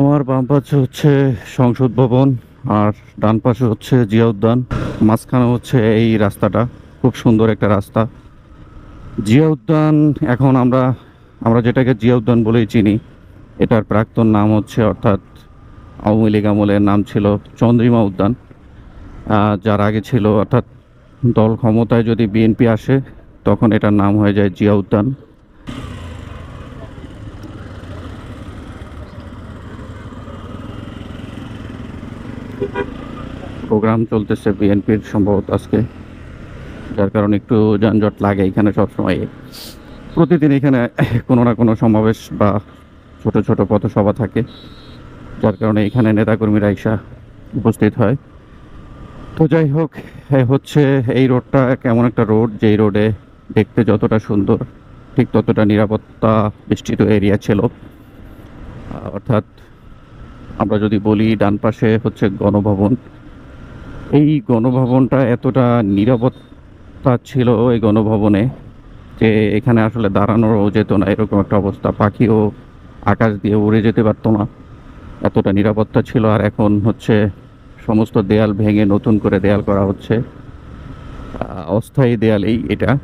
আমার বাম পাশে হচ্ছে সংসদ ভবন আর ডান পাশে হচ্ছে জিয়া উদ্যান। মাঝখানে হচ্ছে এই রাস্তাটা, খুব সুন্দর একটা রাস্তা। জিয়া উদ্যান, এখন আমরা আমরা যেটাকে জিয়া উদ্যান বলেই চিনি, এটার প্রাক্তন নাম হচ্ছে অর্থাৎ আওয়ামী লীগ আমলের নাম ছিল চন্দ্রিমা উদ্যান। যার আগে ছিল অর্থাৎ দল ক্ষমতায় যদি বিএনপি আসে, তখন এটার নাম হয়ে যায় জিয়া উদ্যান। প্রোগ্রাম চলতেছে বিএনপির সম্ভবত আজকে। যার কারণে একটু যানজট লাগে এখানে সবসময়। প্রতিদিন এখানে কোনো না কোনো সমাবেশ বা ছোট ছোট পথসভা থাকে, যার কারণে এখানে নেতাকর্মীরা এসা উপস্থিত হয়। তো যাই হোক হচ্ছে এই রোডটা কেমন একটা রোড, যেই রোডে দেখতে যতটা সুন্দর, ঠিক ততটা নিরাপত্তা বেষ্টিত এরিয়া ছিল। অর্থাৎ আমরা যদি বলি, ডান পাশে হচ্ছে গণভবন। এই গণভবনটা এতটা নিরাপত্তা ছিল এই গণভবনে যে এখানে আসলে দাঁড়ানোরও যেত না। এরকম একটা অবস্থা। পাখিও আকাশ দিয়ে উড়ে যেতে পারতো না। এতটা নিরাপত্তা ছিল আর এখন হচ্ছে সমস্ত দেয়াল ভেঙে নতুন করে দেয়াল করা হচ্ছে। অস্থায়ী দেয়াল এই এটা।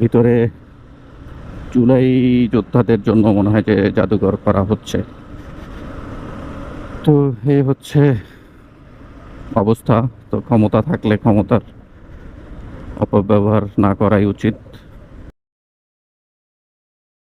ভিতরে জুলাই যোদ্ধাদের জন্য মনে হয় যে জাদুঘর করা হচ্ছে। তো এই হচ্ছে অবস্থা। তো ক্ষমতা থাকলে ক্ষমতার অপব্যবহার না করাই উচিত।